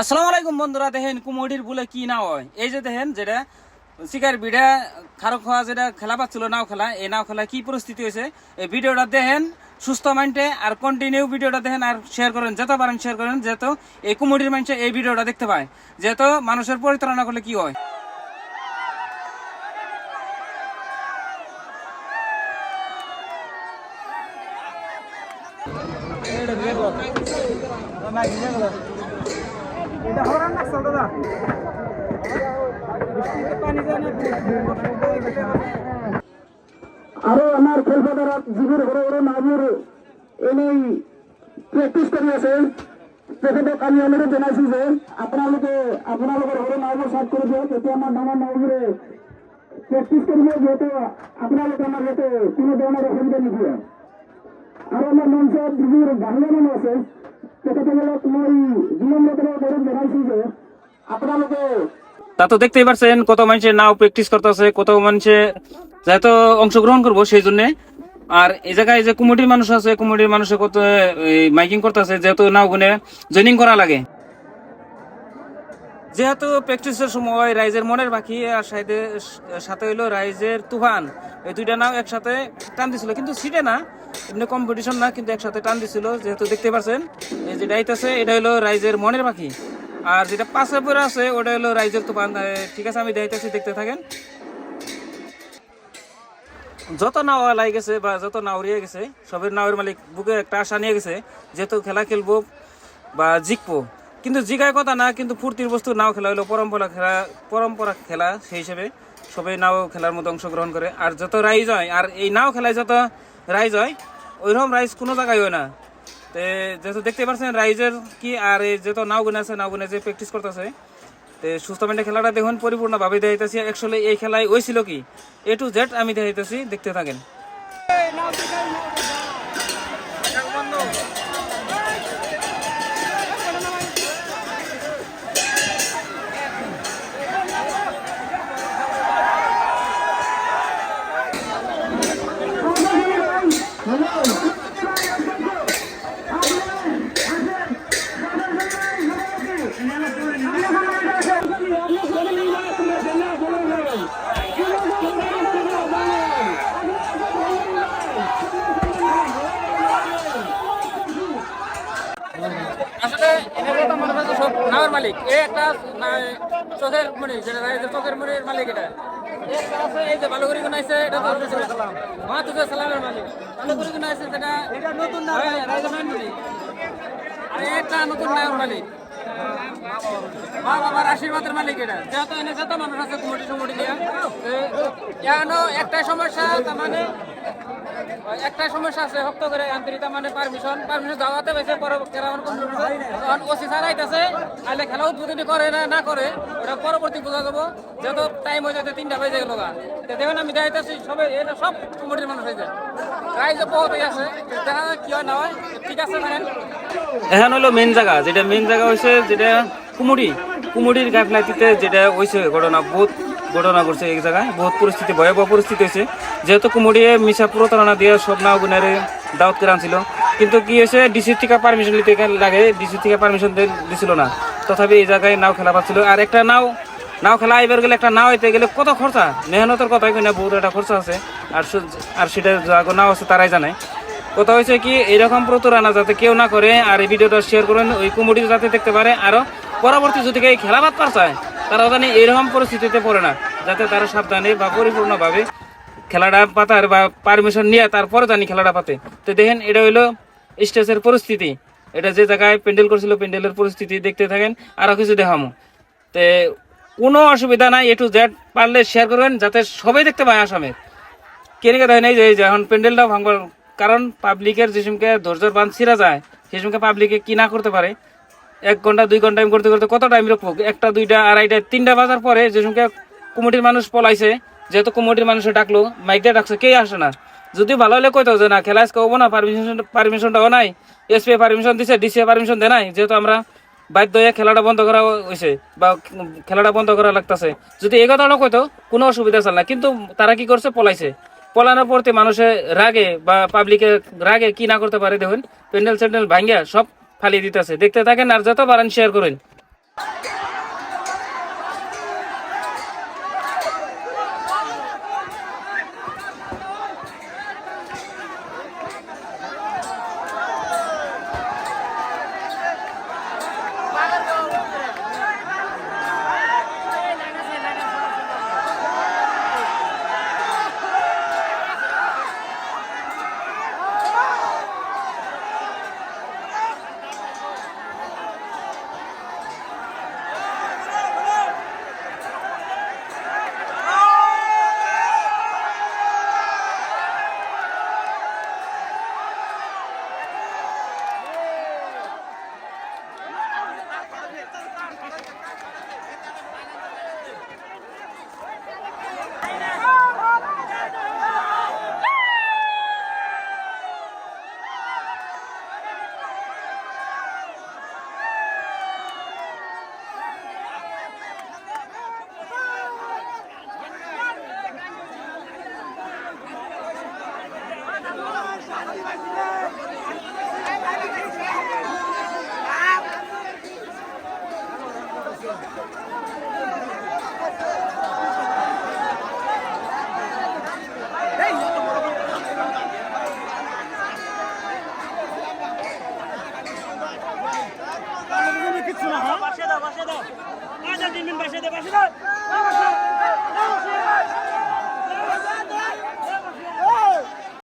আসসালামু আলাইকুম বন্ধুরা, দেখেন কুমড়ির বলে কি নাও হয়। এই যে দেখেন, যেটা শিকার বিড়া খারক খাওয়া যেটা খেলা পাচ্ছিল, নাও খেলা, এই নাও খেলা কি পরিস্থিতি হয়েছে? এই ভিডিওটা দেখেন, সুস্থ মাইন্ডে আর কন্টিনিউ ভিডিওটা দেখেন আর শেয়ার করেন, যত পারেন শেয়ার করেন, যেহেতু এই কুমড়ির মানুষে এই ভিডিওটা দেখতে পায়। যেহেতু মানুষের পরিচালনা করলে কি হয়? আরও আমার খেলপতারা জীবের বড় বড় নামের এনেই প্ৰেক্টিচ কৰি আছে। তেখেতক আমি অনুৰোধ জনাইছো যে আপোনালোকে আপোনালোকৰ সৰু নাওবোৰ চাৰ্ট কৰি দিয়ক তেতিয়া আমাৰ ডাঙৰ নাওবোৰে প্ৰেক্টিচ কৰিব যিহেতু আপোনালোকে আমাৰ যাতে কোনো ধৰণৰ অসুবিধা নিদিয়ে তা তো দেখতেই পারছেন কত মানুষের নাও প্র্যাকটিস করতেছে, কত মানুষে তো অংশগ্রহণ করব সেই জন্য। আর এই জায়গায় যে কুমুটির মানুষ আছে কুমুটির মানুষে কত মাইকিং করতেছে, যেহেতু নাও গুনে জয়নিং করা লাগে। যেহেতু প্র্যাকটিসের সময় রাইজের মনের পাখি আর সাইডে সাথে হইল রাইজের তুফান। এই দুইটা নাও একসাথে টান দিছিল, কিন্তু সিটে না। এমনি কম্পিটিশন না, কিন্তু একসাথে টান দিছিল, যেহেতু দেখতে পাচ্ছেন এই যে ডাইতেছে এটা হলো রাইজের মনের পাখি আর যেটা পাশে পরে আছে, ওটা হলো রাইজের তুফান। ঠিক আছে, আমি দেখাইতেছি, দেখতে থাকেন। যত নাও লাই গেছে বা যত নাও রিয়ে গেছে, সবের নাওয়ের মালিক বুকে একটা আশা নিয়ে গেছে, যেহেতু খেলা খেলব বা জিতবো। কিন্তু জিগায় কথা না, কিন্তু ফুর্তির বস্তু নাও খেলা হলো পরম্পরা খেলা পরম্পরা খেলা সেই হিসেবে সবাই নাও খেলার মধ্যে অংশগ্রহণ করে। আর যত রাইজ হয়, আর এই নাও খেলায় যত রাইজ হয়, ওইরকম রাইজ কোনো জায়গায় হয় না। তে যেহেতু দেখতে পাচ্ছেন রাইজের কি, আর এই যত নাও গুনে আছে, নাও গুনে যে প্র্যাকটিস করতেছে, তে সুস্থ মাইন্ডে খেলাটা দেখুন, পরিপূর্ণভাবে দেখাইতেছি। আসলে এই খেলায় হয়েছিল কি? এ টু জেড আমি দেখাইতেছি, দেখতে থাকেন। আসলে মনে হয় সব নামের মালিক। এই একটা চোখের মণি যেটা চোখের মণির মালিক এটা। এই যে বালুগুড়ি গুণ আছে এটা তো হচ্ছে সালাম। মহাতুজে সালামের মালিক। বালুগুড়ি গুণ আছে সেটা নতুন আর একটা নতুন মালিক। মা বাবার আশীর্বাদের মালিক এটা। যেহেতু এনে যত মানুষ আছে কুমুটি সুমুটি দিয়া এখনও একটাই সমস্যা তার মানে একটা সমস্যা আছে হপ্ত করে আন্তরিতা মানে পারমিশন পারমিশন কেরামান কোন তখন ওসি স্যার আইতাছে খেলা উদ্বোধনী করে না না করে, ওটা পরবর্তী বোঝা যাব, যত টাইম হয়ে যাতে তিনটা বেজে গেল আমি দেখাইতেছি সবাই এটা সব কমিটির মানুষ হয়েছে রাইজে বহুত আছে, দেখা কি হয়, না হয়, ঠিক আছে দেখেন এখন হলো মেন জায়গা, যেটা মেন জায়গা হয়েছে যেটা কুমুরি কুমুরির গাফলাইতিতে যেটা হয়েছে ঘটনা বহুত ঘটনা ঘটছে এই জায়গায়। বহুত পরিস্থিতি, ভয়াবহ পরিস্থিতি হয়েছে। যেহেতু কুমুড়িয়ে মিশা প্রতারণা দিয়ে সব নাও গুনারে দাওয়াত করে আনছিল। কিন্তু কি হয়েছে ডিসি থেকে পারমিশন নিতে লাগে ডিসি থেকে পারমিশন দিছিল না। তথাপি এই জায়গায় নাও খেলা পাচ্ছিল। আর একটা নাও নাও খেলা এবার গেলে একটা নাও হইতে গেলে কত খরচা? মেহনতের কথাই কিনা বহুত একটা খরচা আছে। আর আর সেটা যাগো নাও আছে, তারাই জানে। কথা হয়েছে কি, এরকম প্রতারণা যাতে কেউ না করে, আর এই ভিডিওটা শেয়ার করেন, ওই কুমুটি যাতে দেখতে পারে। আরও পরবর্তী যদি কেউ খেলা বাদ পারছায় তারা জানি এরকম পরিস্থিতিতে পড়ে না, যাতে তারা সাবধানে বা পরিপূর্ণভাবে খেলাটা পাতার বা পারমিশন নিয়ে তারপরে জানি খেলাটা পাতে। তো দেখেন, এটা হইল স্টেজের পরিস্থিতি। এটা যে জায়গায় প্যান্ডেল করছিল, প্যান্ডেলের পরিস্থিতি দেখতে থাকেন, আরও কিছু দেখামো। তে কোনো অসুবিধা নাই এ টু জেড পারলে শেয়ার করবেন, যাতে সবাই দেখতে পায় আসামে। কেনিকে যে, এই যে, এখন প্যান্ডেলটা ভাঙবার কারণ পাবলিকের যে সমকে ধৈর্যের বান ছিঁড়া যায় সে সমকে পাবলিকে কি না করতে পারে এক ঘণ্টা, দুই ঘণ্টা করতে করতে কত টাইম রাখব একটা, দুইটা, আড়াইটা, তিনটা বাজার পরে যে সমকে কুমুটির মানুষ পলাইছে, যেহেতু কুমুটির মানুষে ডাকলো মাইক দিয়ে ডাকছে কেই আসে না? যদি ভালো হলে কইতো যে না, খেলা আজকে হব না পারমিশন পারমিশনটাও নাই এসপি পারমিশন দিছে ডিসি পারমিশন দেয় নাই, যেহেতু আমরা বাধ্য হয়ে খেলাটা বন্ধ করা হয়েছে বা খেলাটা বন্ধ করা লাগতেছে। যদি এই কথাটা কইতো, কোনো অসুবিধা চাল না। কিন্তু তারা কি করছে? পলাইছে। পলানোর পরতে মানুষের রাগে বা পাবলিকের রাগে কি না করতে পারে দেখুন প্যান্ডেল স্যান্ডেল ভাঙ্গিয়া সব ফালিয়ে দিতেছে। দেখতে থাকেন আর যত পারেন শেয়ার করেন। বাসে দিন বাসা দাও বাসে